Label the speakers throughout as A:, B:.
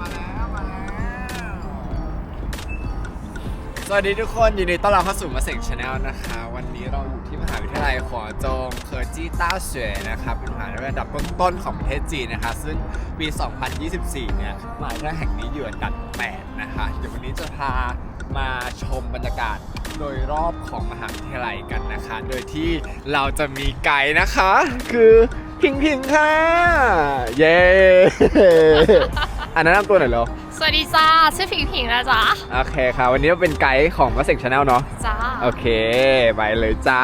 A: มาแล้วมาแล้วสวัสดีทุกคนยินดีต้อนรับเข้าสู่มาเซ็งชาแนลนะคะ วันนี้เราอยู่ที่มหาวิทยาลัยขอจงเคอร์จีต้าเฉวยนะครับเป็นมหาวิทยาลัยระดับต้นๆของประเทศจีนนะคะ ซึ่งปี 2024 เนี่ยมหาวิทยาลัยแห่งนี้อยู่อันดับ 8 นะคะเดี๋ยววันนี้จะพามาชมบรรยากาศโดยรอบของมหาวิทยาลัยกันนะคะ โดยที่เราจะมีไกด์นะคะ คือพิงพิงค่ะ เย้ อันนั้นนำตัวหน่อยเหรอ
B: สวัสดีจ้าชื่อผิงผิงนะจ๊ะ
A: โอเคค่ะ วันนี้เราเป็นไกด์ของมาเซ็งชาแนลเนาะ
B: จ้า
A: โอเค ไปเลยจ้า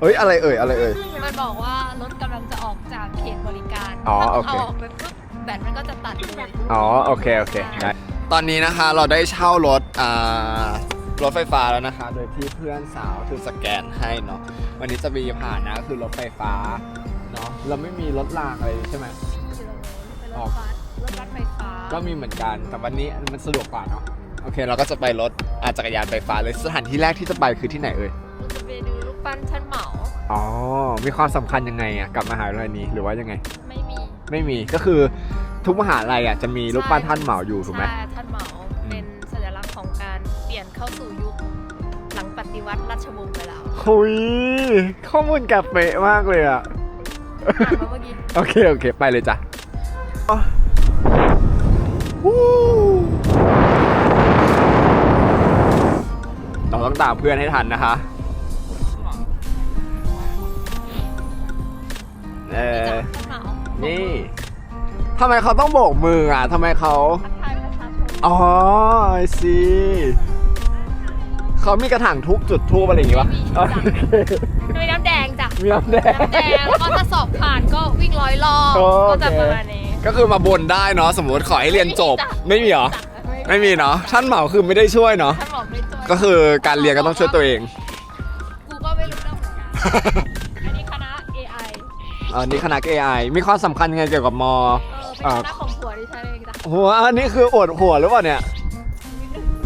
A: เฮ้ย อะไรเอ่ย อะไรเอ่ย
B: มันบอกว่ารถกำลังจะออกจากเขตบริการ
A: อ๋อ
B: ถ้า
A: โอเค
B: เอาออกไปปุ๊บแบตมันก็จะตัดเลย
A: อ๋อ โอเค โอเคได้ตอนนี้นะคะเราได้เช่ารถอ่ารถไฟฟ้าแล้วนะคะ โดยที่เพื่อนสาวคือสแกนให้เนาะวันนี้จะมีผ่านนะคือรถไฟฟ้าเนาะเราไม่มีรถรางอะไรใช่ไหม
B: เป็นรถบัส รถบัสไฟฟ้า
A: ก็มีเหมือนกัน แต่วันนี้มันสะดวกกว่าเนาะ โอเค เราก็จะไปรถอาจักรยานไฟฟ้าเลย สถานที่แรกที่จะไปคือที่ไหนเอ่ย
B: เราจะไปดูรูปปั้นท่านเหมา
A: อ๋อ มีความสำคัญยังไงอะกับมหาวิทยาลัยนี้หรือว่ายังไง
B: ไม่มี
A: ไม่มี ก็คือทุกมหาลัยอะจะมีรูปปั้นท่านเหมาอยู่ถูกไหม
B: ใช่ท่านเหมาเป็นสัญลักษณ์ของการเปลี่ยนเข้าสู่ยุค หลังปฏิวัติราชวงศ์ไปแล้ว
A: หุยข้อมูลแกเป๊ะมากเลยอะ
B: อ่านมาเมื่อกี้
A: โอเค โอเค ไปเลยจ้ะอ๋อวู้ เราต้องตามเพื่อนให้ทันนะคะเออ
B: ท่านเหมา
A: นี่ทำไมเขาต้องโบกมืออะทำไมเขา
B: ทักทายประชาชน
A: อ๋อไอซีเขามีกระถางทุบจุดทูบอะไรอย่างงี้ปะ
B: ไม่มี
A: โอ
B: จ้ะ
A: เค
B: มีน้ำแดงจ้ะ
A: มีน้ำแดง
B: น้ำแดงแล้วก็ถ้าสอบผ่านก็วิ่งร้อยรอบ
A: โอเค
B: ก็จะประมาณนี้
A: ก็คือมาบนได้เนาะสมมติขอให้เรียนจบไม่มีเหรอ
B: จ้ะ
A: ไม่มีเนาะท่านเหมาคือไม่ได้ช่วยเนาะ
B: ท่านบอกไม่ช่วย
A: ก็คือการเรียนก็ต้องช่วยตัวเอง
B: กูก็ไม่รู้เรื่องเหมือนกันอันนี้คณะ AI
A: อันนี้คณะ AI มีความสำคัญยังไงเกี่ยวกับม
B: เออเป็นคณะของผัวดิฉันเองจ้ะ
A: หัวอันนี้คืออดหัวหรือเปล่าเนี่ย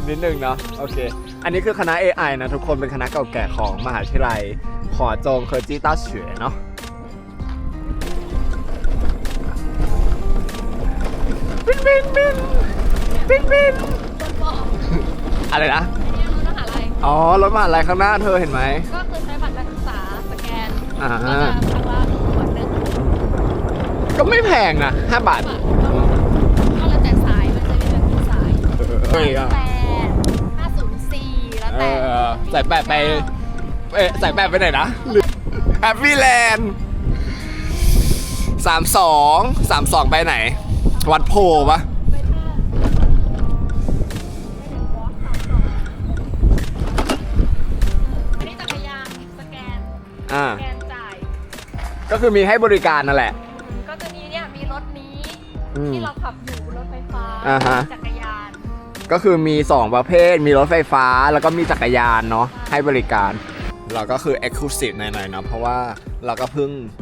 A: นิดนึงเนาะโอเค อันนี้คือคณะ AI นะทุกคนเป็นคณะเก่าแก่ของมหาวิทยาลัยขอจงเคอร์จิต้าเฉวยเนาะ บินบินบินบินบิน
B: คนบอก
A: อะไรนะ
B: อันนี้รู้มหาลัย
A: อ๋อรถมหาลัยข้างหน้าเธอเห็นไหม
B: ก็คือใช้บัตรนักศึกษาสแกน
A: อ่า
B: ก็จะครั้งละขวดหนึ่ง
A: ก็ไม่แพงนะ5บาท
B: บาทก็แล้วแต่สาย มันจะมีแบบกี่สาย
A: เฮ้ยอะ
B: แปดห้าศูนย์สี่แล้ว
A: เอ
B: แต่
A: อใส่แปดไปเอ๊ะใส่แปดไปไหนนะแฮปปี้แลนด์สามสองสามสองไปไหน วัดโพปะ
B: ไปท่าไปถึงวอล์กสามสองอันนี้จักรยานสแกน
A: อ่า
B: สแกนจ่าย
A: ก็คือมีให้บริการนั่นแหละ
B: ก็จะมีเนี่ยมีรถนี้
A: อืม
B: ที่เราขับอยู่รถไฟฟ้า
A: อ่าฮะ
B: จักรยาน
A: ก็คือมี 2 ประเภท มีรถไฟฟ้าแล้วก็มีจักรยานเนาะให้บริการ เราก็คือ Exclusive หน่อยๆเนาะเพราะว่าเราก็เพิ่งอ่า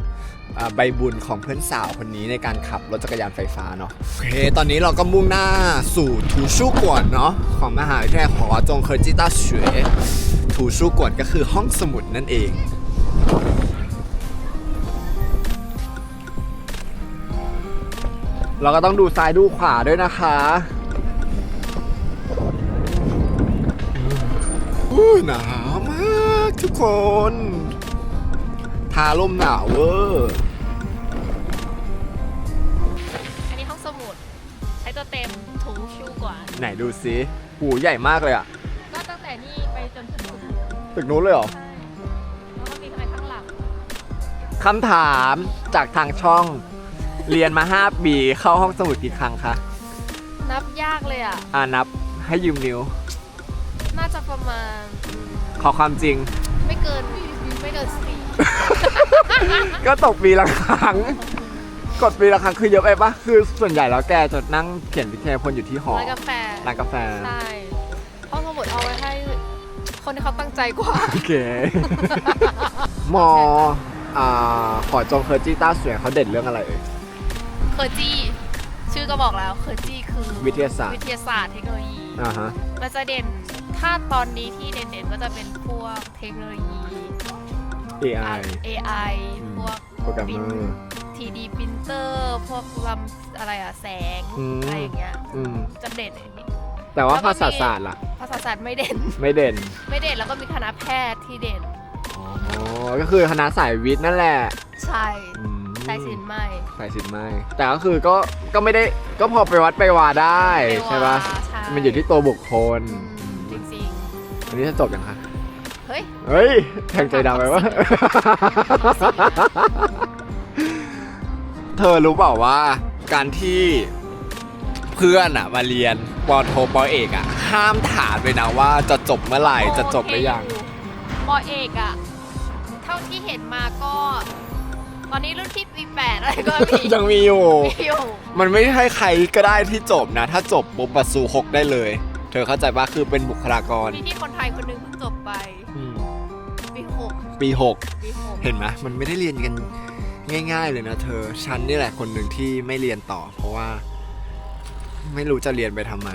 A: ใบบุญของเพื่อนสาวคนนี้ในการขับรถจักรยานไฟฟ้าเนาะโอเคตอนนี้เราก็มุ่งหน้าสู่ถูชูกวนเนาะของมหาวิทยาลัยหอจงเคอร์จิต้าเฉวยถูชูกวนก็คือห้องสมุดนั่นเองเราก็ต้องดูซ้ายดูขวาด้วยนะคะอู้หนาวมากทุกคน ทาร่มหนาวเวอร์
B: อันนี้ห้องสมุด ใช้ตัวเต็มถูชูกว่า
A: ไหนดูซิหูใหญ่มากเลยอะ
B: ก็ตั้งแต่นี่ไปจนถึงสุด
A: ตึกนู้นเลยเหรอ
B: ใช่แล้วก็มีอะไรข้างหลัง
A: คำถามจากทางช่อง เรียนมา5ปีเข้าห้องสมุดกี่ครั้งคะ
B: นับยากเลยอะ
A: อ่านับให้ยืมนิ้ว
B: น่าจะประมาณอืม
A: ขอความจริง
B: ไม่เกินไม่เกินสี่
A: ก็ตกปีละครั้ง กดปีละครั้งคือเยอะไปปะคือส่วนใหญ่แล้วแกจะนั่งเขียนวิทยาพลอยู่ที่หอ
B: ร้านกาแฟ
A: ร้านกาแฟ
B: ใช่ห้องสมุดเอาไว้ให้ คนที่เขาตั้งใจกว่า
A: โอเค มออ่าขอจงเคอร์จิต้าสวยเขาเด่นเรื่องอะไรเอ่ย
B: เคอร์จี้ ชื่อก็บอกแล้วเคอร์จี้คือ
A: วิทยาศาสตร์
B: วิทยาศาสตร์เทคโนโลยี
A: อ่าฮะ
B: มันจะเด่น ถ้าตอนนี้ที่เด่นๆก็จะเป็นพวกเทคโนโลยี
A: AI
B: AI
A: อืม
B: พวก
A: โปรแกรมเมอร์
B: ที่ 3D printer พวกลำอะไรอะแสง
A: อืม
B: อะไรอย่างเงี้ย
A: อืม
B: จะเด่นอันนี้
A: แต่ว่า
B: แล้วก็
A: ภาษา
B: มี
A: ศาสตร์ล่ะ
B: ภาษาศาสตร์ไม่เด่น
A: ไม่เด่น
B: ไม่เด่นแล้วก็มีคณะแพทย์ที่เด่น
A: อ๋อ ก็คือคณะสายวิทย์นั่นแหละ
B: ใช่
A: อืม
B: สายศิลป์ไม่
A: สายศิลป์ไม่ แต่ก็คือก็ ก็ไม่ได้ ก็พอไปวัดไปวาได้ ใช่ปะ
B: ใช่
A: มันอยู่ที่ตัวบุคคล
B: อืมจริง
A: อันนี้จะจบยังคะ
B: ๆ เฮ้ย
A: เฮ้ยแทงใจดำไปวะ เธอรู้เปล่าว่าการที่เพื่อนอะมาเรียนปอโทปอเอกอะห้ามถามเลยนะว่าจะจบเมื่อไหร่จะจบหรือยัง
B: ปอเอกอะเท่าที่เห็นมาก็ ตอนนี้รุ่นที่ปีแปดอะไรก็มี
A: ยังมีอยู่
B: มีอยู่
A: มันไม่ใช่ใครก็ได้ที่จบนะ ถ้าจบปุ๊บปัสู่หกได้เลย เธอเข้าใจปะคือเป็นบุคลากร
B: มีที่คนไทยคนหนึงเพิ่งจบไป
A: อืม
B: ปีหก
A: ปีหก
B: ปีหก
A: เห็นไหมมันไม่ได้เรียนกันง่าย ๆ เลยนะเธอ ฉันนี่แหละคนหนึ่งที่ไม่เรียนต่อ เพราะว่า ไม่รู้จะเรียนไปทำไม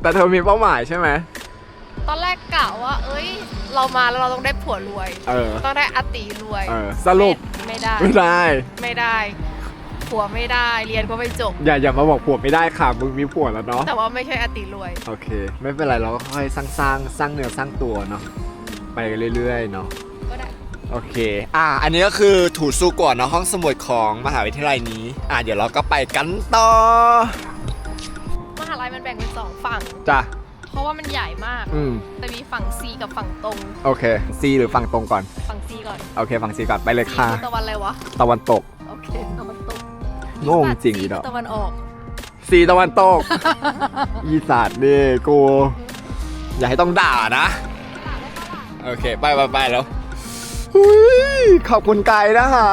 A: แต่เธอมีเป้าหมายใช่ไหม
B: ตอนแรกกะว่า เอ้ย เรามาแล้วเราต้องได้ผัวรวย
A: เออ
B: ต้องได้อาติรวย
A: เออ สรุป
B: ไม่ได้
A: ไม่ได้
B: ไม่ได้ ผัวไม่ได้ เรียนก็ไม่จบ
A: อย่าอย่ามาบอกผัวไม่ได้ค่ะ มึงมีผัวแล้วเนาะ
B: แต่ว่าไม่ใช่อาติรวย
A: โอเค ไม่เป็นไรเราก็ค่อยสร้างสร้างสร้างเนื้อสร้างตัวเนาะ ไปเรื่อยๆเนาะ
B: ก็ได้
A: โอเค อ่า อันนี้ก็คือถูสู้ก่อนเนาะห้องสมุดของมหาวิทยาลัยนี้ อ่าเดี๋ยวเราก็ไปกันต่อ
B: มหาลัยมันแบ่งเป็นสองฝั่ง
A: จ้ะ
B: เพราะว่ามันใหญ่มาก
A: อืม
B: แต่มีฝั่ง C กับฝั่งตรง
A: โอเคซีหรือฝั่งตรงก่อน
B: ฝั่ง C ก่อน
A: โอเค ฝั่งซีก่อน ไปเลย
B: C
A: ค่ะ
B: คือตะวันอะไรวะ
A: ตะวันตก
B: โอเคตะวันตก
A: โง่จริง
B: C
A: อีดอก
B: ตะวันออก
A: ซีตะวันตก อีสานนี่กู อย่าให้ต้องด่านะ โอเค ไปไปไปแล้วหุยขอบคุณไกด์นะคะ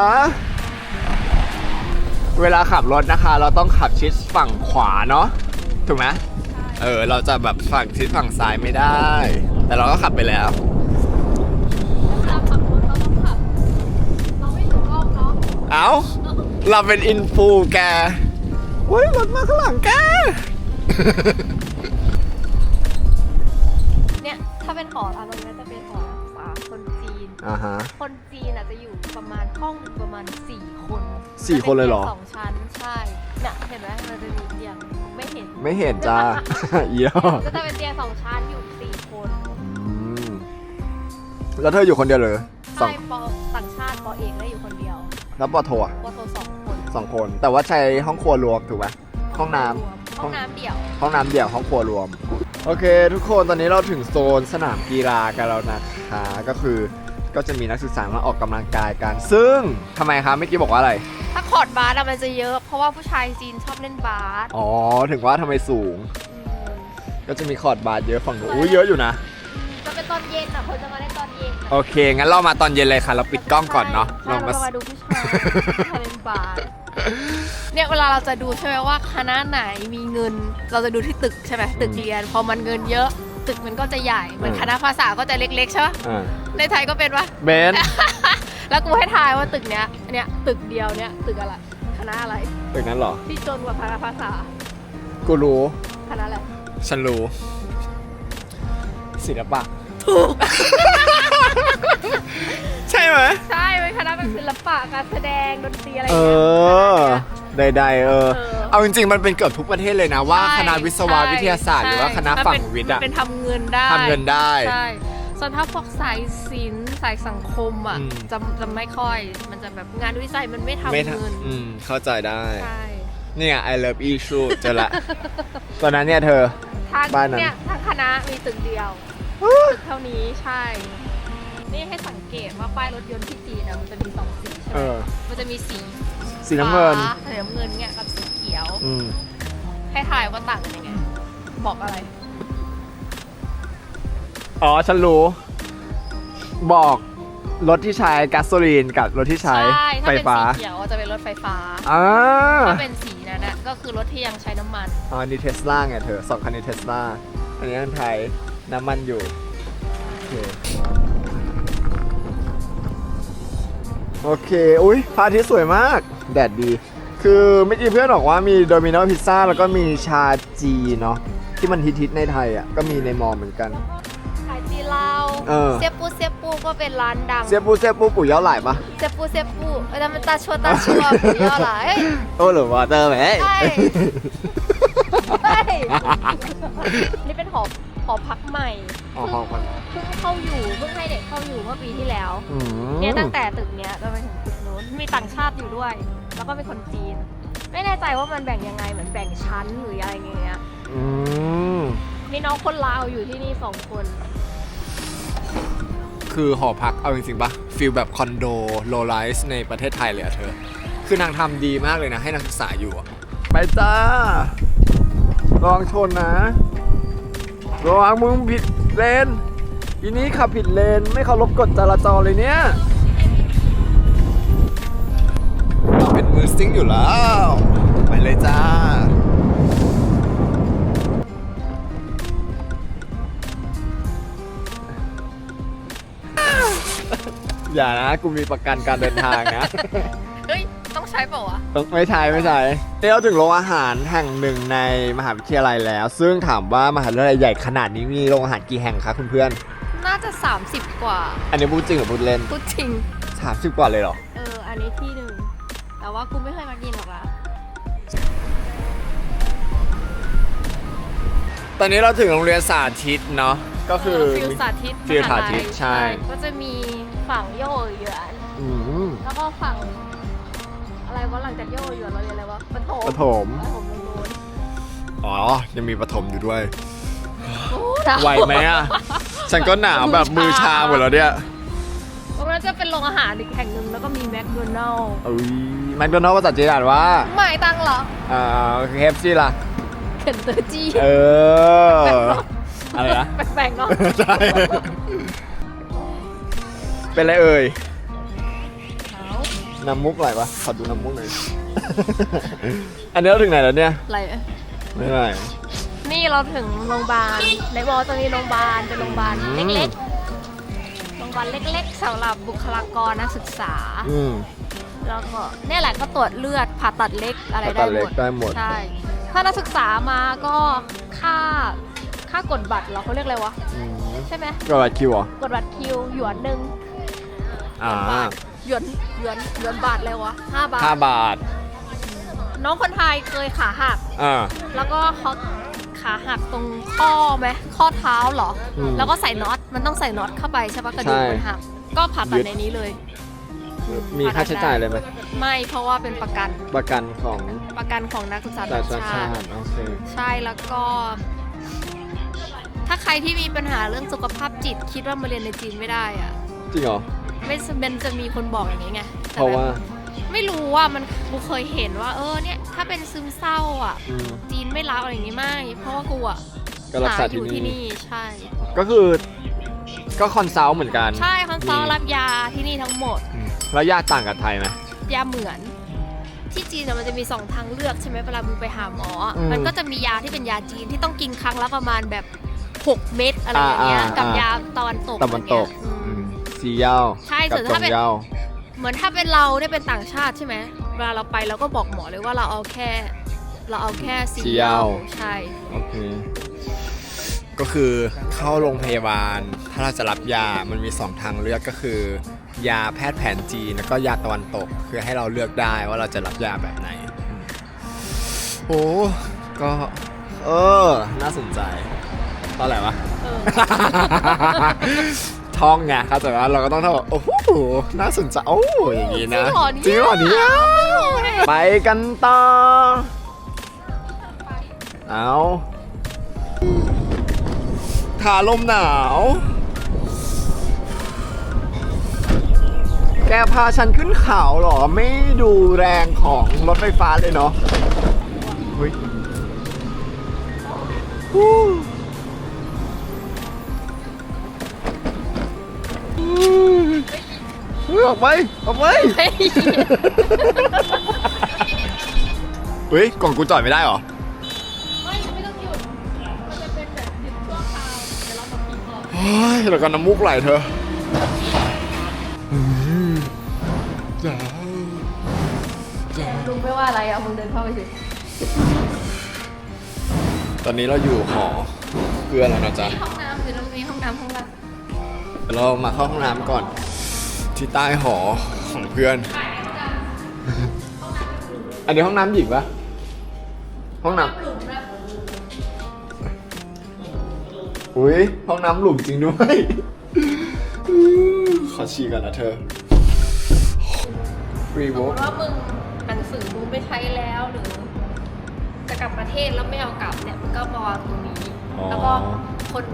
A: เวลาขับรถนะคะ เราต้องขับชิดฝั่งขวาเนาะ ถูกไหมเออ เราจะแบบฝั่งชิดฝั่งซ้ายไม่ได้ แต่เราก็ขับไปแล้ว
B: เวลาขับรถเราต้องขับ เราไม่ถูกรอบเนาะ
A: เอ้า เราเป็นอินฟูแกเฮ้ยรถมาข้างหลังแก
B: เนี่ย ถ้าเป็นหอเราตรงนี้จะเป็นหอนักศึกษาคนจีน
A: อ่าฮะ
B: คนจีนอะจะอยู่ประมาณห้องหนึ่งประมาณ4คน
A: สี่คนเลยเหรอ
B: จะป็นตีงสองชั้นใช่เนี่ยเห็นไหมมันจะมีเตียงไม่เห็น
A: ไม่เห็นจ้าอีดอก
B: ก็จะเป็นเตียงสองชั้นอยู่สี่คน
A: อืมแล้วเธออยู่คนเดียวเหรอสอ
B: ใช่
A: ง
B: ปอต่างชาติปอเอกได้อยู่คนเดียว
A: แล้วปอโทอะ
B: ปอโทสองคน
A: สองคน แต่ว่าใช้ห้องครัวรวมถูกไหมห้องน้ำ
B: รวมห้องน้ำเดี่ยว
A: ห้องน้ำเดี่ยวห้องครัวรวม โอเค ทุกคนตอนนี้เราถึงโซนสนามกีฬากันแล้วนะคะก็คือก็จะมีนักศึกษามาออกกำลังกายกัน ซึ่งทำไมคะเมื่อกี้บอกว่าอะไร
B: ถ้าคอร์ดบาสอะมันจะเยอะ เพราะว่าผู้ชายจีนชอบเล่นบาส
A: อ๋อ ถึงว่าทำไมสูง
B: ม
A: ก็จะมีคอร์ดบาสเยอะฝั่งนู้นอุ้ยเยอะอยู่นะ
B: จะเป็นตอนเย็นอะคนจะมาเล่นตอนเย็นอะ
A: โอเค งั้นเรามาตอนเย็นเลยค่ะ เราปิดกล้องก่อนเนาะ
B: ใช่
A: เรา
B: เรา
A: มา
B: จะมาดูผู้ชายผู้ชายเล่นบาสเนี่ยเวลาเราจะดูใช่ไหมว่าคณะไหนมีเงิน เราจะดูที่ตึกใช่ไหมตึกเรียน พอมันเงินเยอะ ตึกมันก็จะใหญ่เหมือนคณะภาษาก็จะเล็กๆใช่ปะ
A: อ่า
B: ในไทยก็เป็นปะ
A: เบน
B: แล้วกูให้ทายว่าตึกเนี้ยเนี่ยตึกเดียวเนี่ยตึกอะไรคณะอะไร
A: ตึกนั้นเหรอ
B: ที่จนกว่าคณะภาษา
A: กูรู้
B: คณะอะไร
A: ฉันรู้ ศิลปะ
B: ถูก
A: ใช่ไหม
B: ใช่เป็นคณะแบบศิลปะการแสดงดนตรีอะไร
A: เอ
B: เงี้ย
A: อใดๆเออ
B: เออ
A: เอาจริงๆ มันเป็นเกือบทุกประเทศเลยนะ ว่า
B: ใช่
A: คณะวิศวะ
B: ใช่
A: วิทยาศาสตร์หรือว่าคณะ
B: ใช่
A: ฝั่ง
B: มันเป็น
A: วิทย์อะ
B: มันเป็นทำเงินได้
A: ทำเงินได้
B: ใช่ส่วนถ้าพวกสายศิลป์สายสังคมอะ
A: อืม
B: จะจะไม่ค่อย มันจะแบบงานวิจัยมันไม่ทำ
A: ไม่
B: เงิน
A: ทำอืมเข้าใจได้
B: ใช่
A: เนี่ย I love issue เจอละ ตอนนั้นเนี่ยเธอ
B: ทาง
A: บ้านนั้น
B: เนี่ยทางคณะมีตึกเดียวตึกเท่านี้ใช่ นี่ให้สังเกตว่าป้ายรถยนต์ที่จีนอะมันจะมีสองสีใช่ไห
A: เอ
B: ม
A: อ
B: มันจะมีสี
A: สีน้ำเงิน
B: ฟ้าสีน้ำเงินเนี่ยกับสีเขียว
A: อืม
B: ให้ทายว่าต่างกันยังไง บอกอะไร
A: อ๋อ ฉันรู้ บอกรถที่ใช้แก๊สโซลีนกับรถที่ใช้
B: ใช่ถ้า
A: ไฟ
B: เป็น
A: ฟ้า
B: สีเขียวจะเป็นรถไฟฟ้า
A: อ่า
B: ถ้าเป็นสีนั้นนะก็คือรถที่ยังใช้น้ำมัน
A: อ๋อนี่เทสลาไงเธอสองคันนี้เทสลาอันนี้อันไทยน้ำมันอยู่โอเค โอเค อุ้ยพระอาทิตย์สวยมาก แดดดี คือเมื่อกี้เพื่อนบอกว่ามีโดมิโนพิซซ่าแล้วก็มีชาจีเนาะที่มันฮิตๆในไทยอะก็มีในมอเหมือนกัน
B: ขายจีนเหล้า
A: เออ
B: เซียปูเซียปูก็เป็นร้านดัง
A: เสียปูเสียปูปู่เย้าหลายปะ
B: เซียปูเซียปูเออแต่มันตาชัวตาชัวปู่ย่อหลาย
A: โอ้หรือว่าเตอร์ไหม
B: ใช่ใช่นี่เป็นหอ หอพักใหม่
A: อ๋อห้องพัก
B: เพิ่งเข้าอยู่เพิ่งให้เด็กเข้าอยู่เมื่อปีที่แล้ว
A: อืม
B: เนี่ยตั้งแต่ตึกเนี้ยจนไปถึงตึกนู้นมีต่างชาติอยู่ด้วย แล้วก็เป็นคนจีน ไม่แน่ใจว่ามันแบ่งยังไงเหมือนแบ่งชั้นหรืออะไรอย่างเงี้ย
A: อืม
B: มีน้องคนลาวอยู่ที่นี่สองคน
A: คือหอพักเอาจริงๆปะฟิลแบบคอนโดโลไลซ์ในประเทศไทยเลยอะเธอ คือนางทำดีมากเลยนะ ให้นักศึกษาอยู่อะไปจ้าระวังชนนะ ระวังมึงผิดเลนอีนี้ขับผิดเลนไม่เคารพกฎจราจรเลยเนี่ยเราเป็นมือซิ่งอยู่แล้ว ไปเลยจ้า อย่านะ กูมีประกันการเดินทางนะ
B: เฮ้ยต้อง ใช้เปล่าวะ
A: ต้องไม่ใช่ไม่ใช่นี่เราถึงโรงอาหารแห่งหนึ่งในมหาวิทยาลัยแล้ว ซึ่งถามว่ามหาวิทยาลัยใหญ่ขนาดนี้มีโรงอาหารกี่แห่งคะคุณเพื่อน
B: น่าจะ 30 กว่า
A: อันนี้พูดจริงหรือพูดเล่น
B: พูดจริง
A: 30กว่าเลยเหรอ
B: เออ อันนี้ที่หนึ่ง แต่ว่ากูไม่เคยมากินหรอกละ
A: ตอนนี้เราถึงโรงเรียนสาธิตเนาะ ก็คือ
B: ฟิลสาธิต
A: ฟิลสาธิต
B: มหลัย
A: ใช่
B: ก็จะมีฝั่งโย่เหยือน
A: อืม
B: แล้วก็ฝั่ง อะไรวะหลังจากโย่เหยือนเราเรียนอะไรวะปฐม
A: ประถม
B: ปฐมตรงนู้น
A: อ๋อ ยังมีประถมอยู่ด้วย
B: โอ้หนาว
A: ไหวไหมอะ ฉันก็หนาวแบบมือชาหมดแล้วเนี่ย
B: ตรงนั้นจะเป็นโรงอาหารอีกแห่งหนึ่งแล้วก็มีแมคโดนัลล์
A: เอ้ยแมคโดนัลด์ภาษาจีนอ่านว่า
B: ไม่ตังเหรอ
A: อ่าเคฟซีล่ะ
B: เข็นเตอร์จี้
A: เออ อะไรนะ
B: แปลกๆเนาะ
A: ใช่ เป็นไรเอ่ย
B: หนาว
A: น้ำมุกไหลปะขอดูน้ำมุกหน่อย อันนี้เราถึงไหนแล้วเนี่ย
B: อะไร
A: ไม่ไหน
B: นี่เราถึงโรงพยาบาลในมอจะมีโรงพยาบาลเป็นโรงพยาบาล
A: อืม
B: เล็กๆ โรงพยาบาลเล็กๆสำหรับบุคลากรนักศึกษา
A: อืม
B: แล้วก็เนี่ยแหละก็ตรวจเลือดผ่าตัดเล็กอะไร
A: ผ่าตั
B: ได้
A: ด
B: ห
A: เล็
B: ม
A: ก
B: ด
A: ได้หมด
B: ใช่ถ้านักศึกษามาก็ค่าค่ากดบัตรเหรอเขาเรียกอะไรวะ
A: อืม
B: ใช่ไหม
A: ก็บัตรคิวเหรอก
B: ดบัตรคิวหยวนหนึ่ง
A: อ่า
B: บาท หยวนหยวนหยวนบาทเลยวะห้าบาท
A: ห้าบาท
B: น้องคนไทยเคยขาหัก
A: อ่า
B: แล้วก็เขาขาหักตรงข้อไหมข้อเท้าเหรอ
A: อืม
B: แล้วก็ใส่น็อต มันต้องใส่น็อตเข้าไปใช่ปะกระดูก
A: ใช่
B: มันหัก ก็ผ่าตัด
A: ยึด
B: ในนี้เลย
A: มีค่าใช้จ่ายเลยไหม
B: ไม่ เพราะว่าเป็นประกัน
A: ประกันของ
B: ประกันของนักศึกษา
A: ต่า
B: ต่างง
A: ชา
B: ชา
A: ติ
B: ติ
A: โอเค
B: ใช่ แล้วก็ ถ้าใครที่มีปัญหาเรื่องสุขภาพจิต คิดว่ามาเรียนในจีนไม่ได้อะ
A: จริงเหรอ
B: ไม่เป็นจะมีคนบอกอย่างนี้ไงแต่
A: เพราะว่า
B: แบบไม่รู้ว่ามันกูเคยเห็นว่า เออเนี่ย ถ้าเป็นซึมเศร้าอะ
A: อืม
B: จีนไม่รับอะไรอย่างนี้ไม่เพราะว่ากูอะ
A: ก็รัก
B: หา
A: ษา
B: อ
A: ที่
B: ยู่ที่
A: นี่
B: นี่ใช่
A: ก็คือ ก็คอนซัลท์เหมือนกัน
B: ใช่คอนซัลท์
A: มี
B: รับยาที่นี่ทั้งหมด
A: อืมแล้วยาต่างกับไทยไหม
B: ยาเหมือน ที่จีนอะมันจะมีสองทางเลือกใช่ไหมเวลามึงไปหาหมออะ
A: อืม
B: มันก็จะมียาที่เป็นยาจีนที่ต้องกินครั้งละประมาณแบบ 6 เม็ดอะไรอย่างเงี้ย
A: อ่าอ่า
B: กับ
A: อ่าย
B: ยาตะวันตก
A: ตะวันตก
B: อย่างเงี้ยอืม
A: ซีเย้า
B: ใช่
A: กับ
B: ส่วน
A: ต
B: ถ้างเป็น
A: เย้า
B: เหมือนถ้าเป็นเราเนี่ยเป็นต่างชาติใช่ไหมเวลาเราไปเราก็บอกหมอเลยว่าเราเอาแค่ เราเอาแค่ซี
A: ซีเย้า
B: ใช่
A: โอเค ก็คือเข้าโรงพยาบาล ถ้าเราจะรับยา มันมี 2 ทางเลือกก็คือ ยาแพทย์แผนจีนแล้วก็ยาตะวันตก คือให้เราเลือกได้ว่าเราจะรับยาแบบไหนอืมโอ้ก็ เออ น่าสนใจเท่าไหร่วะ
B: เออ
A: ท่องไงเข้าใจว่าเราก็ต้องท่องแบบโอ้โหน่าสนใจโอ้อย่างนี้นะ
B: จริงเหรอเนี่ย
A: ยไปกันต่อเอาขาลมหนาว แกพาฉันขึ้นเขาเหรอ ไม่ดูแรงของรถไฟฟ้าเลยเนาะ เฮ้ยฮู้เฮ้ยออกไปออกไป
B: เฮ้ย
A: เฮ้ยกล่องกูจอดไม่ได้เหรอ
B: ไม่ไม่ต้องหยุดมันจะเป็นแบบหยุดชั่วคราวเดี๋ยวเรามาพิมพ์ก่อน
A: เฮ้ยแล้วก็น้ำมูกไหลเธอจ้าจ้า
B: ลุงไม่ว่าอะไรอะมึงเดินเข้าไปสิ
A: ตอนนี้เราอยู่หอเพื่อนแล้วนะจ๊ะ
B: ห้องน้ำอยู่ตรงนี้ห้องน้ำห้องน้ำ
A: เรามาเข้าห้องน้ำก่อน ที่ใต้หอของเพื่อน อันนี้ห้องน้ำหญิงปะห้องน้ำอุ้ยห้องน้ำหลุมจริงด้วยขอฉี่ก่อนนะเธอฟรี
B: สม
A: ว
B: ม
A: อ
B: ติว่ามึงหนังสือมึงไม่ใช้แล้วหรือจะกลับประเทศแล้วไม่เอากลับเนี่ยมึงก็มาวางตรงนี้ แล้วก็คน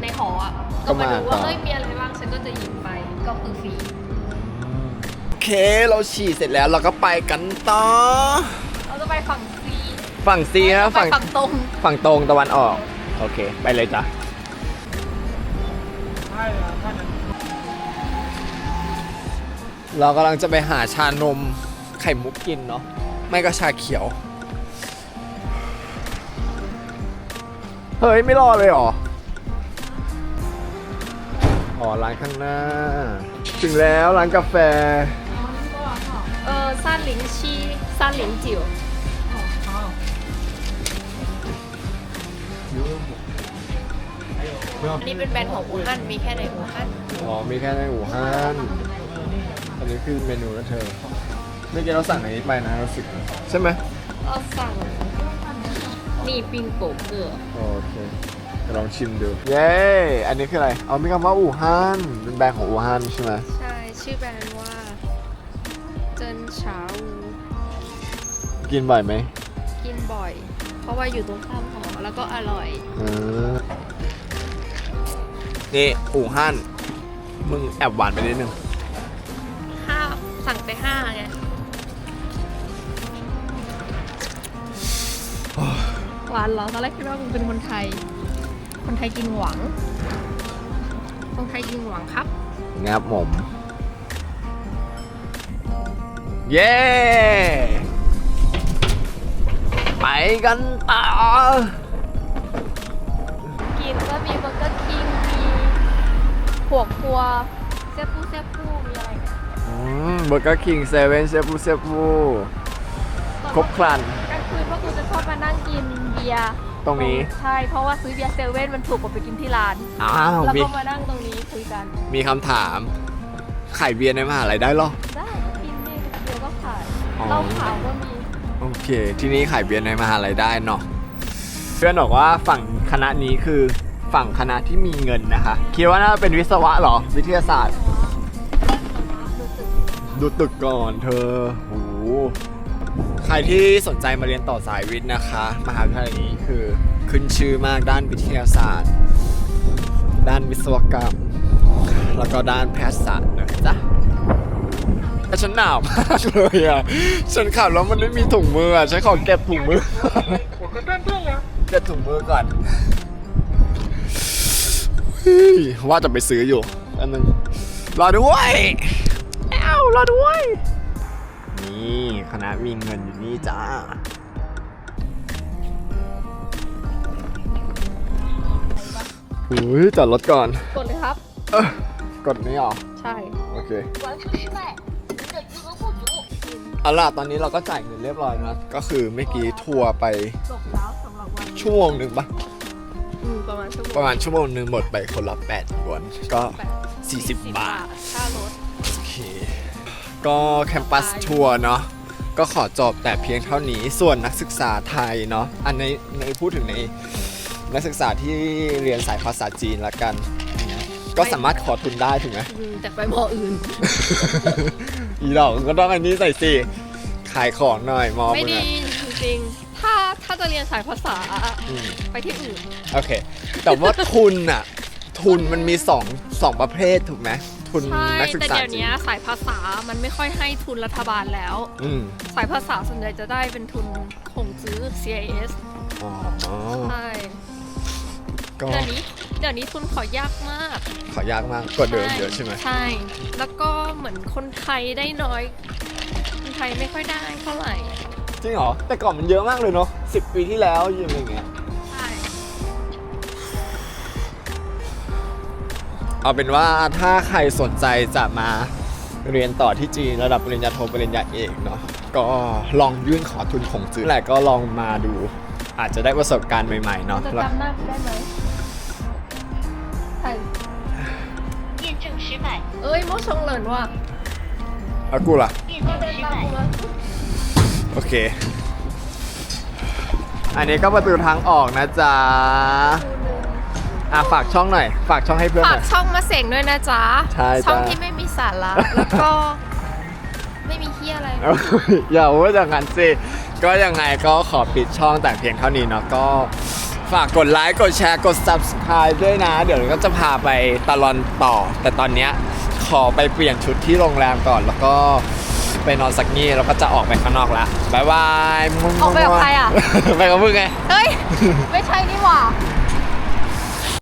B: ในหออะ ก็มาดูว่าเฮ้ยมีอะไรบ้างฉันก็จะหยิบไปก็คือฟรี
A: โอเคเราฉี่เสร็จแล้วเราก็ไปกันต่อ
B: เราจะไปฝั่งฟรี
A: ฝั่งซีนะ
B: ไป
A: ฝั่ง
B: ฝั่งตรง
A: ฝั่งตรงตะวันออก โอเค ไปเลยจ้ะเรากำลังจะไปหาชานมไข่มุกกินเนาะไม่ก็ชาเขียว เฮ้ย ไม่รอเลยเหรอ อ๋อร้านข้างหน้า ถึงแล้วร้านกาแฟ
B: เออซานหลิงชีซานหลิงจิ๋วอันนี้เป็นแบรนด์ของอู่ฮั่น มีแค่ในอู่ฮั่น
A: อ๋อ มีแค่ในอู่ฮั่น อันนี้คือเมนูนะเธอ เมื่อกี้เราสั่งอันนี้ไปนะรู้สึก ใช่ไหม
B: เราสั่งนี่ปิงโกเกอร์
A: โอเคเดี๋ยว ลองชิมดู เย้ อันนี้คืออะไร เอามีคำว่าอู่ฮั่นเป็นแบรนด์ของอู่ฮั่นใช่ไหม
B: ใช่ ชื่อแบรนด์ว่า เจินเฉาอู
A: กินบ่อยไหม
B: กินบ่อย เพราะว่าอยู่ตรงข้ามหอแล้วก็อร่อย
A: เออนี่อู่ฮั่นมึงแอบหวานไปนิดนึง
B: ห้าสั่งไปห้าไง หวานเหรอตอนแรกคิดว่ามึงเป็นคนไทย คนไทยกินหวัง คนไทยกินหวังครับ
A: งับหมมเย้ ไปกันต่อ
B: กินก็มีเบอร์เกอร์คิงมีพวกครัวเซปูเซปูมีอะไรเนี่ย
A: อืมเบอร์เกอร์คิงเซเว่นเซฟูเซฟูครบครัน
B: กลางคืนพวกกูจะชอบมานั่งกินเบียร์
A: ตรงนี้
B: ใช่ เพราะว่าซื้อเบียร์เซเว่นมันถูกกว่าไปกินที่ร้าน
A: อ้าว
B: แล้ว
A: มี
B: ก็มานั่งตรงนี้คุยกัน
A: มีคำถาม ขายเบียร์ในมหาลัยได้เหรอ
B: ได้กินดิเบียร์ก็ขาย
A: อ๋อ
B: เหล้าขาวก็มี
A: โอเค ที่นี่ขายเบียร์ในมหาลัยได้เนาะเพื่อนบอกว่าฝั่งคณะนี้คือฝั่งคณะที่มีเงินนะคะ คิดว่าน่าจะเป็นวิศวะเหรอ วิทยาศาสตร์ ดูตึกก่อนเธอโห ใครที่สนใจมาเรียนต่อสายวิทย์นะคะ มหาวิทยาลัยนี้คือขึ้นชื่อมากด้านวิทยาศาสตร์ ด้านวิศวกรรม แล้วก็ด้านแพทยศาสตร์นะจ๊ะแต่ฉันหนาวมากเลยอะ ฉันขับแล้วมันไม่มีถุงมืออะฉันขอเก็บถุงมือ เก็บถุงมือก่อนเฮ้ยว่าจะไปซื้ออยู่ อันนึงรอด้วยแอวรอด้วย นี่คณะมีเงินอยู่นี่จ้าอุ้ยจอดรถก่อน
B: กดเลยครับ
A: เออกดนี้เหรอ
B: ใช่
A: โอเคเอาล่ะตอนนี้เราก็จ่ายเงินเรียบร้อยนะ ก็คือเมื่อกี้ทัวร์ไป
B: จบแล้วสำหรับวันนี้
A: ชั่วโมงหนึ่งปะ
B: อืมประมาณชั่วโมง
A: ประมาณชั่วโมงหนึ่งหมดไปคนละ8หยวนก็
B: แปด
A: 40 บาท
B: ค่ารถ
A: โอเค ก็แคมปัสทัวร์เนาะก็ขอจบแต่เพียงเท่านี้ส่วนนักศึกษาไทยเนาะอันในในพูดถึงในนักศึกษาที่เรียนสายภาษาจีนละกัน ก็สามารถขอทุนได้ถูกไหม
B: อืมแต่ไปมออื่น
A: อีดอกก็ต้องอันนี้ใส่สิขายของหน่อยมอ
B: ไม่
A: มึง
B: ดี
A: อะ
B: จริงๆ ถ้าถ้าจะเรียนสายภาษา
A: อืม
B: ไปที่อื่น
A: โอเค แต่ว่าทุนอะทุนมันมีสองสองประเภทถูกไหม ทุน
B: ใช่
A: นักศึก
B: แต่
A: ษา
B: เดี๋ยว
A: จี
B: นี้
A: น
B: สายภาษามันไม่ค่อยให้ทุนรัฐบาลแล้ว
A: อืม
B: สายภาษาส่วนใหญ่จะได้เป็นทุนของซื้อ CIS
A: อ๋อ
B: ใช่
A: ก็
B: เดี๋ยวนี้เดี๋ยวนี้ทุนขอยากมาก
A: ขอยากมากกว่าเดิมเยอะใช่ไหม
B: ใช่ แล้วก็เหมือนคนไทยได้น้อย คนไทยไม่ค่อยได้เท่าไหร่
A: จริงเหรอแต่ก่อนมันเยอะมากเลยเนาะสิบปีที่แล้วยังอย่างเงี้ย เอาเป็นว่าถ้าใครสนใจจะมาเรียนต่อที่จีนระดับปริญญาโทปริญญาเอกเนาะก็ลองยื่นขอทุนของจื้อแหละก็ลองมาดู อาจจะได้ประสบการณ์ใหม่ๆเนาะ
B: จะ
A: แล้ว
B: จำหน้ากูได้ไหมใช่
C: 菜，
B: เอ้ยโมชงเหลินว่ะ
A: แล้วกูล่ะ
C: 一周七百。
A: โอเค อันนี้ก็ประตูทางออกนะจ๊ะ อะฝากช่องหน่อย ฝากช่องให้เพื่อนห
B: ฝา
A: น่
B: ก
A: อย
B: ช่องมาเสงด้วยนะจ๊ะ
A: ใช่จ้ะ
B: ช่องที่ไม่มีสาระแล้วก็ ไม่มีเฮียอะไร
A: เอาอย่าว่าอย่างนั้นสิ ก็ยังไงก็ขอปิดช่องแต่เพียงเท่านี้เนาะก็ฝากกดไลค์กดแชร์กด subscribe ด้วยนะ เดี๋ยวเราก็จะพาไปตลอนต่อ แต่ตอนเนี้ยขอไปเปลี่ยนชุดที่โรงแรมก่อน แล้วก็ไปนอนสักนี่แล้วก็จะออกไปข้างนอกละบายบาย
B: ออกไปกับใครอะ
A: ไปกับมึงไง
B: เฮ้ย ไม่ใช่นี่หว่า
A: บ